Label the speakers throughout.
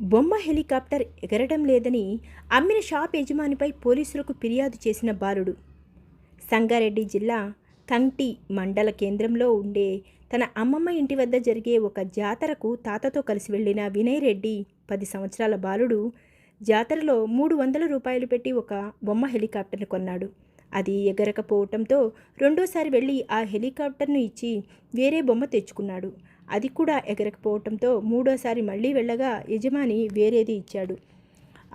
Speaker 1: బొమ్మ హెలికాప్టర్ ఎగరడం లేదని అమ్మిన షాప్ యజమానిపై పోలీసులకు ఫిర్యాదు చేసిన బాలుడు. సంగారెడ్డి జిల్లా కంటి మండల కేంద్రంలో ఉండే తన అమ్మమ్మ ఇంటి వద్ద జరిగే ఒక జాతరకు తాతతో కలిసి వెళ్ళిన వినయ్ రెడ్డి పది సంవత్సరాల బాలుడు జాతరలో మూడు వందల రూపాయలు పెట్టి ఒక బొమ్మ హెలికాప్టర్ను కొన్నాడు. అది ఎగరకపోవటంతో రెండోసారి వెళ్ళి ఆ హెలికాప్టర్ను ఇచ్చి వేరే బొమ్మ తెచ్చుకున్నాడు. అది కూడా ఎగరకపోవటంతో మూడోసారి మళ్ళీ వెళ్ళగా యజమాని వేరేది ఇచ్చాడు.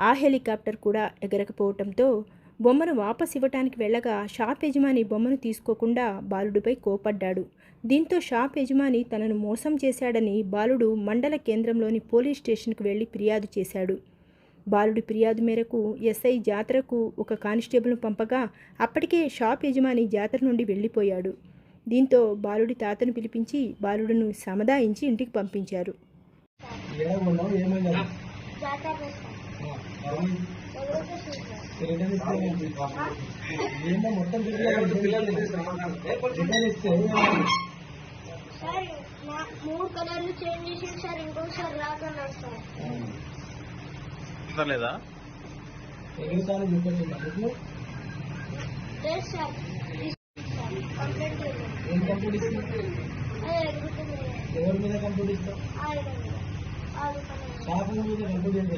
Speaker 1: ఆ హెలికాప్టర్ కూడా ఎగరకపోవటంతో బొమ్మను వాపస్ ఇవ్వటానికి వెళ్ళగా షాప్ యజమాని బొమ్మను తీసుకోకుండా బాలుడిపై కోపడ్డాడు. దీంతో షాప్ యజమాని తనను మోసం చేశాడని బాలుడు మండల కేంద్రంలోని పోలీస్ స్టేషన్కు వెళ్ళి ఫిర్యాదు చేశాడు. బాలుడి ఫిర్యాదు మేరకు ఎస్ఐ జాతరకు ఒక కానిస్టేబుల్ను పంపగా అప్పటికే షాప్ యజమాని జాతర నుండి వెళ్ళిపోయాడు. దీంతో బాలుడి తాతను పిలిపించి బాలుడును సముదాయించి ఇంటికి పంపించారు.
Speaker 2: మూడు కలర్లు చేంజ్ చేసి సార్ సార్
Speaker 3: లేదా
Speaker 4: ఎన్నిసార్లు
Speaker 2: సార్ కంప్లైంట్
Speaker 4: కంప్లీట్
Speaker 2: ఎదుగుతుంది
Speaker 4: ఎవరి మీద కంప్లీట్ ఇస్తాం
Speaker 2: ఆరు ఆరు కలర్లు
Speaker 4: షాప్ మీద కంప్లీట్ ఏం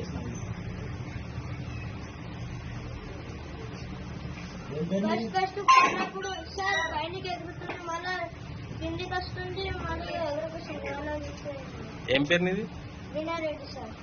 Speaker 2: ఫస్ట్ కొన్నప్పుడు సార్ పైనకి ఎదుగుతుంది మళ్ళా కిందికి వస్తుంది మళ్ళీ ఎదురుకొస్తుంది అలా
Speaker 3: ఏం పేరు నీది?
Speaker 2: వినారెడ్డి సార్.